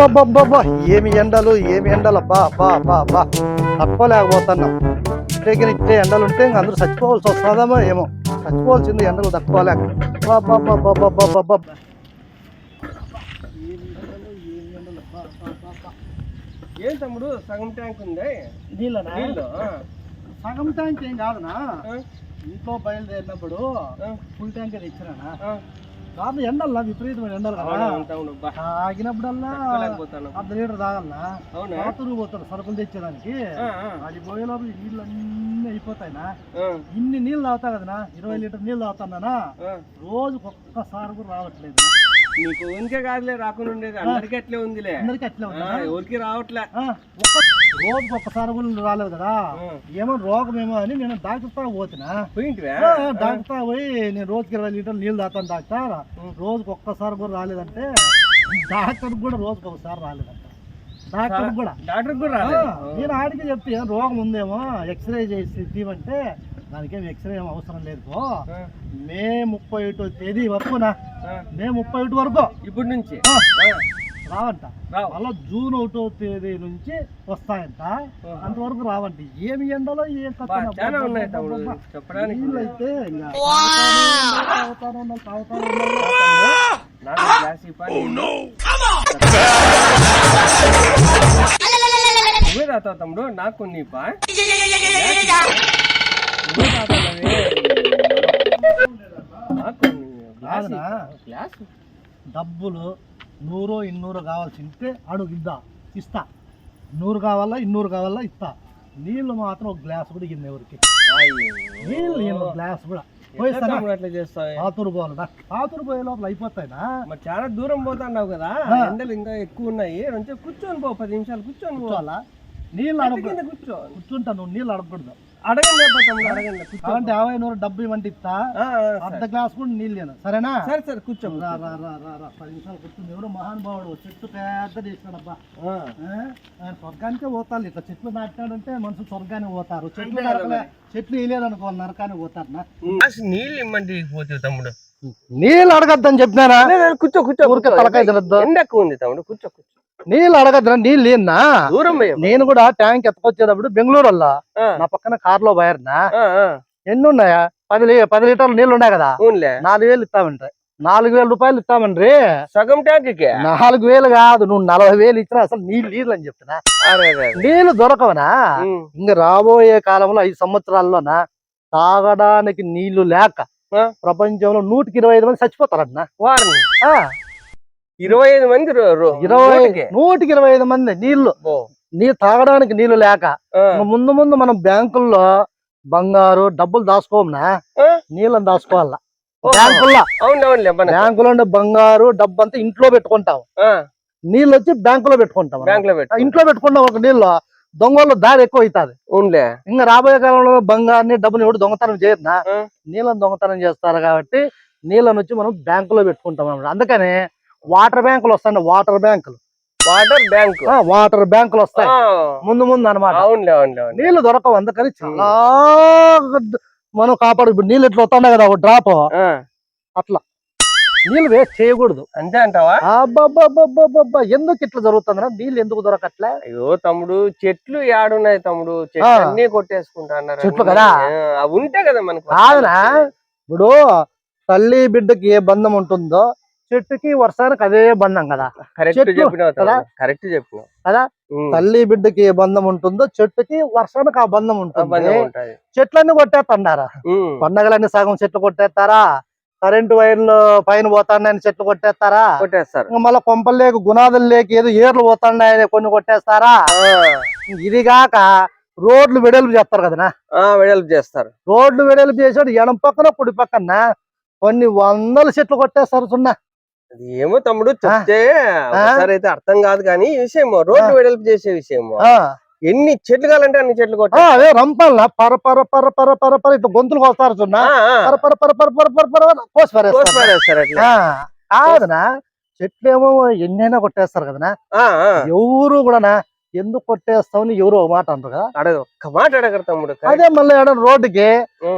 అబ్బా ఏమి ఎండలు ఏమి ఎండలు? అబ్బా అబ్బా అబ్బా అబ్బా. తక్కువలేకపోతున్నాం ఇట్టే ఇట్టే ఎండలు ఉంటే అందరూ చచ్చిపోవాల్సి వస్తుందామో ఏమో. చచ్చిపోవాల్సింది ఎండలు తక్కువలేక ఏం తమ్ముడు? సగం ట్యాంక్ ఉంది? సగం ట్యాంక్ ఏం కాదునా? ఇంట్లో బయలుదేరినప్పుడు ఫుల్ ట్యాంక్ తెచ్చినా కాదు ఎండల్లా? విపరీతమైన ఎండలు కదా? తట్టుకోలేకపోతాను. అర్ధ లీటర్ తాగలనా అవునా? రాత్రి పోతాడు సరుకులు తెచ్చేదానికి. అది పోయే లోపల నీళ్ళు అన్నీ అయిపోతాయినా ఇన్ని నీళ్ళు తాగుతా కదనా? ఇరవై లీటర్ నీళ్ళు తాగుతానా. రోజుకి ఒక్కసారి కూడా రావట్లేదు. నీకు ఉంకే కాదులే రాకుండా ఉండేది. అందరికి అట్లే ఉందిలే. అందరికి అట్లే ఆ, ఉందా ఎవరికి రావట్లే. రోజుకి ఒక్కసారి కూడా రాలేదు కదా. ఏమో రోగం ఏమో అని నేను డాక్టర్ తా పోతున్నా. పోయింటివా? ఆ, డాక్టర్ తా పోయి నేను రోజుకి ఇరవై లీటర్లు నీళ్ళు తాగుతాను డాక్టర్. రోజుకి ఒక్కసారి కూడా రాలేదంటే డాక్టర్ కూడా రోజుకి ఒకసారి రాలేదంట. డాక్టర్ కూడా. డాక్టర్ కూడా ఆ, రాలేదు నేను ఆడికి చెప్తే ఏం రోగం ఉందేమో ఎక్స్రే చేసి తీవంటే దానికేం ఎక్స్రే ఏం అవసరం లేదు. మే ముప్పై ఒకటో తేదీ వరకునా? మే ముప్పై ఒకటి వరకు? ఇప్పటి నుంచి. రావంట. మళ్ళా జూన్ ఒకటో తేదీ నుంచి వస్తాయంట. అంతవరకు రావంట. ఏమి ఎండలో ఏం అయితే oh, తమ్ముడు. నాకు కొన్ని డబ్బులు నూరు ఇన్నూరు కావాల్సి ఉంటే అడుగు ఇద్దా ఇస్తా. నూరు కావాలా ఇన్నూరు కావాలా ఇస్తా. నీళ్ళు మాత్రం ఒక గ్లాస్ కూడా ఇయ్యండి ఎవరికి. నీళ్ళు గ్లాస్ కూడా. ఎట్లా పోయిస్తానా తమ్ముడు అట్లా చేస్తావు? పాతూరు పోవాలనా పాతూరు పోయే లోపల అయిపోతాయినా? మరి చాలా దూరం పోతున్నావు కదా. ఎండలు ఇంకా ఎక్కువ ఉన్నాయి. కూర్చొని పో పది నిమిషాలు కూర్చొని పో కూర్చోవాలా నీళ్ళు అడగ కూర్చో. కూర్చుంటా నువ్వు. నీళ్ళు అడగకూడదు. అడగండి కూర్చో కాబట్టి యాభై నూరు డబ్బు ఇవ్వండి ఇస్తా. అర్ధ. గ్లాస్ కూడా నీళ్ళు నేను సరేనా? సరే సరే కూర్చో రా రా రా రా రా. పది నిమిషాలు కూర్చుంది. ఎవరో మహానుభావుడు చెట్టు పెద్ద చేసినాడబ్బా ఆ. ఆ? ఆయన స్వర్గానికే పోతారు. ఇట్లా చెట్లు నాటినాడంటే మనుషులు స్వర్గానికి పోతారు. చెట్లు నరకలే చెట్లు వేయలేదనుకో నరకానికి పోతారు నా. నీళ్ళు ఇమ్మంటే పోతే తమ్ముడు? నీళ్ళు అడగద్దని చెప్పినారా కూర్చో కూర్చో ఊరికే తలకాయ తినొద్దు. ఎండ ఎక్కువ ఉంది తమ్ముడు కూర్చో కూర్చో. నీళ్ళు అడగద్దురా నీళ్ళు దూరం పోయే నేను కూడా ట్యాంక్ ఎత్తుకొచ్చేటప్పుడు బెంగళూరు వల్ల నా పక్కన కార్లో పోయారనా ఎన్ని ఉన్నాయా పది పది లీటర్లు నీళ్ళు ఉన్నాయి కదా నాలుగు వేలు ఇస్తామంటారు నాలుగు వేల రూపాయలు ఇస్తామండ్రి సగం ట్యాంక్ నాలుగు వేలు కాదు నువ్వు నలభై వేలు ఇచ్చినా అసలు నీళ్ళు నీళ్ళు అని చెప్తున్నా. నీళ్ళు దొరకవనా. ఇంక రాబోయే కాలంలో ఐదు సంవత్సరాల్లోన తాగడానికి నీళ్ళు లేక? ప్రపంచంలో నూటికి ఇరవై ఐదు మంది చచ్చిపోతారన్న. వారిని? ఇరవై ఐదు మంది ఇరవై. నూటికి. ఇరవై ఐదు మంది నీళ్ళు. నీ తాగడానికి నీళ్ళు లేక ముందు ముందు మనం బ్యాంకుల్లో బంగారు డబ్బులు దాచుకోమనా? నీళ్ళని దాచుకోవాలా. బ్యాంకుల్లో. బ్యాంకులో ఉండే బంగారు డబ్బు అంతా ఇంట్లో పెట్టుకుంటాం. నీళ్ళు వచ్చి బ్యాంకులో పెట్టుకుంటాం ఇంట్లో పెట్టుకున్న ఒక నీళ్ళు దొంగలు దారి ఎక్కువ అవుతుంది అవునులే. ఇంకా రాబోయే కాలంలో బంగారాన్ని డబ్బుని ఎవడు దొంగతనం చేయరునా. నీళ్ళని దొంగతనం చేస్తారు కాబట్టి నీళ్ళని వచ్చి మనం బ్యాంకులో పెట్టుకుంటాం అందుకని వాటర్ బ్యాంకులు వస్తాయి వాటర్ బ్యాంకులు. Water bank. వాటర్ బ్యాంకులు వస్తాయి. ముందు ముందు అవునులే నీళ్ళు దొరకవు అందుకని చాలా మనం కాపాడు ఇప్పుడు నీళ్ళు ఇట్లా వస్తున్నాయి కదా ఒక డ్రాప్. ఆ, నీళ్ళు వేస్ట్ చేయకూడదు. అంతే అంటావా? ఎందుకు ఇట్లా జరుగుతుందిరా నీళ్ళు ఎందుకు దొరకట్లే? అయ్యో తమ్ముడు చెట్లు యాడున్నాయి తమ్ముడు. చెట్లు. అన్ని కొట్టేసుకుంటున్నారు చెట్లు. కదా? అవి ఉంటే కదా మనకు కాదునా ఇప్పుడు తల్లి బిడ్డకి ఏ బంధం ఉంటుందో చెట్టుకి వర్షానికి అదే బంధం కదా. కరెక్ట్ చెప్పినావు కదా? కరెక్ట్ చెప్పినావు. కదా? ఉమ్, తల్లి బిడ్డకి ఏ బంధం ఉంటుందో చెట్టుకి వర్షానికి ఆ బంధం ఉంటుంది. చెట్లన్నీ కొట్టేస్తారా పండగలన్నీ సగం చెట్లు కొట్టేస్తారా? కరెంటు వైర్లు పైన పోతాన్నాయని చెట్లు కొట్టేస్తారా? కొట్టేస్తారు. మళ్ళీ కొంపలు లేక గుణాదులు లేక ఏదో ఏర్లు పోతున్నాయని కొన్ని కొట్టేస్తారా? ఇది కాక రోడ్లు వెడల్పు చేస్తారు కదనా? వెడల్పు చేస్తారు. రోడ్లు వెడల్పు చేసాడు ఎడం పక్కన కుడి పక్కన. కొన్ని వందల చెట్లు కొట్టేస్తారు సున్నా. ఏమో తమ్ముడు చెప్తే ఒకసారి అర్థం కాదు కానీ ఈ విషయం రోడ్డు వెడల్పు చేసే విషయం ఎన్ని చెట్లు కావాలంటే అన్ని చెట్లు కొట్ట అదే రంపాల పర పర పర పర పర పర ఇట్లా గొంతులు కొస్తారు చూన్నా పర పర పర పర పర పర పర చెట్లు ఏమో ఎన్నైనా కొట్టేస్తారు కదనా ఎవరు కూడానా ఎందుకు కొట్టేస్తామని ఎవరు ఒక మాట అంటారు కదా అడగ ఒక తమ్ముడు అదే మళ్ళీ ఏదైనా రోడ్డుకి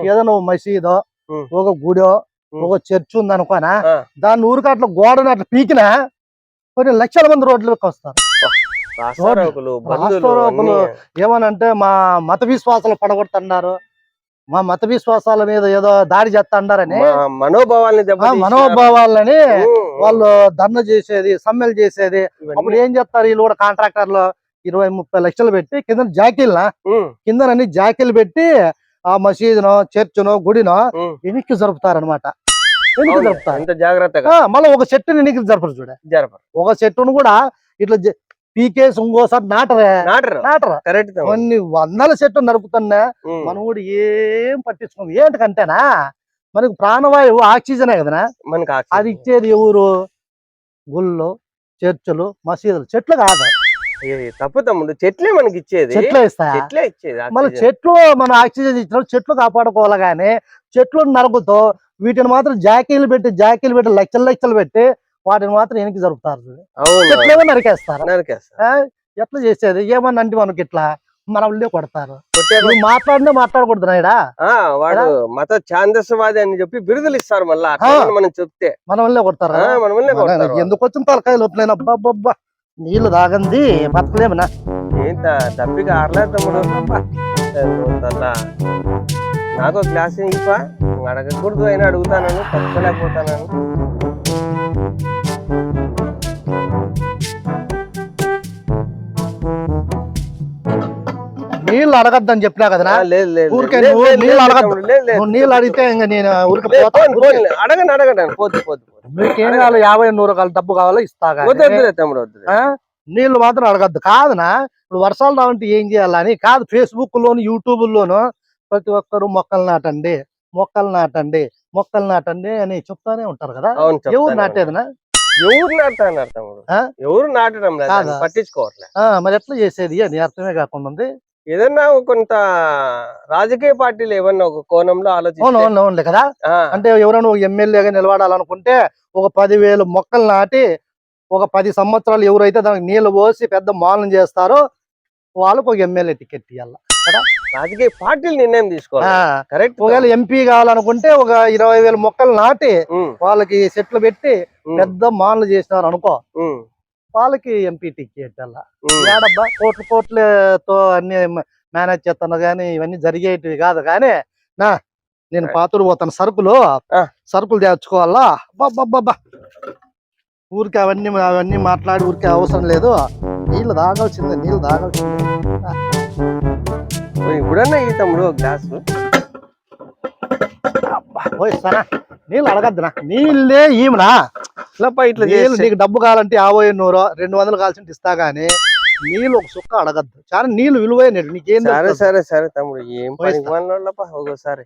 ఏదైనా మసీదో ఒక గుడో ఒక చర్చ్ ఉంది అనుకోనా ఆ. దాన్ని ఊరికి అట్లా గోడని అట్లా పీకినా కొన్ని లక్షల మంది రోడ్లకు వస్తారు. ఏమనంటే మా మత విశ్వాసాలు పడగొడుతున్నారు మా మత విశ్వాసాల మీద ఏదో దాడి చేస్తాడారని మనోభావాల్ని. మనోభావాలని వాళ్ళు ధర్నా చేసేది సమ్మెలు చేసేది. అప్పుడు ఏం చేస్తారు వీళ్ళు కూడా కాంట్రాక్టర్లు ఇరవై ముప్పై లక్షలు పెట్టి కింద జాకీల్నా ఉమ్, కింద అన్ని జాకీలు పెట్టి ఆ మసీదునో చర్చునో గుడినో. ఎనికి జరుపుతారనమాట అవును, జరుపుతారు? జాగ్రత్తగా. మళ్ళీ ఒక చెట్టుని ఎనికి జరపరు చూడ. జరపరు. ఒక చెట్టును కూడా ఇట్లా పీకేసి ఇంకోసారి నాటరే. నాటరు. నాటరా. కరెక్ట్ కొన్ని వందల చెట్లు నరుకుతున్నా మనం కూడా ఏం పట్టించుకోం ఏంటకంటేనా మనకు ప్రాణవాయువు ఆక్సిజనే కదనా? మనకి అది. ఇచ్చేది ఎవరు? గుళ్ళు చర్చిలు మసీదులు. చెట్లు కాదు. తప్పు తమ్ముడు. చెట్లే మనకి ఇచ్చేది చెట్లు ఇస్తాయా? చెట్లే ఇచ్చేది మళ్ళీ. చెట్లు మన ఆక్సిజన్ ఇచ్చినప్పుడు చెట్లు కాపాడుకోవాలి కానీ చెట్లు నరుకుతో వీటిని మాత్రం జాకీలు పెట్టి జాకీలు పెట్టి లక్షలు లక్షలు పెట్టి వాటిని మాత్రం వెనక్కి జరుపుతారు చెట్లేమో నరికేస్తారు. ఎట్లా చేసేది? ఏమన్నా అంటే మనకి ఇట్లా మన వాళ్ళే కొడతారు. మాట్లాడినా మాట్లాడకూడదు నాయడా వాడు మత ఛాందస్వాది అని చెప్పి బిరుదులు ఇస్తారు మళ్ళా. మనం చెప్తే. మన వాళ్ళే కొడతారు. ఎందుకు వచ్చిన తలకాయలు వస్తున్నాయి అబ్బా నీళ్ళు తాగంది బతకలేమనా? ఏంట దప్పిగా ఆడలేదు తమ్ముడు. అబ్బా. నాకు క్లాస్ ఇప్ప అడగకూడదు అయినా అడుగుతానని తప్పుకోలేకపోతాను నీళ్ళు అడగద్దని చెప్పినా కదనా లేదు లేదు ఊరికే నువ్వు నీళ్ళు అడగద్దు. నువ్వు నీళ్ళు అడిగితే ఇంకా నేను ఊరికి అడగండి అడగండి పోతు పోతు పోతు. మీకేం కావాలి? యాభై నూరు కావాలి డబ్బు కావాలో? ఇస్తా? నీళ్ళు మాత్రం అడగద్దు. కాదనా? ఇప్పుడు వర్షాలు రావంటే ఏం చేయాలని? కాదు ఫేస్బుక్ లోను యూట్యూబ్ లోను ప్రతి ఒక్కరు మొక్కలు నాటండి మొక్కలు నాటండి మొక్కలు నాటండి అని చెప్తానే ఉంటారు కదా? ఎవరు. నాటేదనా? ఎవరు నాటుతున్నారు తమ్ముడు? ఎవరు నాటడం లేదు కాదా? దాన్ని పట్టించుకోవట్లే. ఆ, మరి ఎట్లా చేసేది? అని అర్థమే కాకుండా ఉంది. ఏదన్నా కొంత రాజకీయ పార్టీలు ఏమన్నా ఒక కోణంలో అవునులే కదా? అంటే ఎవరైనా ఒక ఎమ్మెల్యేగా నిలబడాలనుకుంటే ఒక పదివేలు మొక్కలు నాటి ఒక పది సంవత్సరాలు ఎవరైతే దానికి నీళ్ళు పోసి పెద్ద మాలను చేస్తారో వాళ్ళకు ఒక ఎమ్మెల్యే టికెట్ ఇవ్వాలి రాజకీయ పార్టీలు నిర్ణయం తీసుకోవాలి. కరెక్ట్ ఒకవేళ ఎంపీ కావాలనుకుంటే ఒక ఇరవై వేల మొక్కలు నాటి వాళ్ళకి సెట్లు పెట్టి పెద్ద మాన్లు చేసినారు అనుకో వాళ్ళకి ఎంపీ టికెట్ అలా ఏడబ్బా కోట్లు కోట్లతో అన్ని మేనేజ్ చేస్తాను కానీ ఇవన్నీ జరిగేటివి కాదు. కానీ నా నేను పాతూరు పోతాను సరుకులు. సరుకులు తెచ్చుకోవాలా? బాబ్బా ఊరికి అవన్నీ అవన్నీ మాట్లాడి ఊరికే అవసరం లేదు. నీళ్ళు తాగాల్సిందే నీళ్ళు తాగాల్సిందే ఇప్పుడన్నా ఈ తమ్ముడు గ్లాసు. పోయి నీళ్ళు అడగద్దునా? నీళ్ళే ఈమెనా? ఇట్లా ఇట్లా చేస్తే నీకు డబ్బు కావాలంటే యాభై నూరు రెండు వందలు కావాల్సింటే ఇస్తా గానీ నీళ్ళు ఒక సుక్క అడగద్దు. చాలా నీళ్ళు విలువైనవి నీకేం సరే? సరే సరే తమ్ముడు ఏం పని ఒకసారి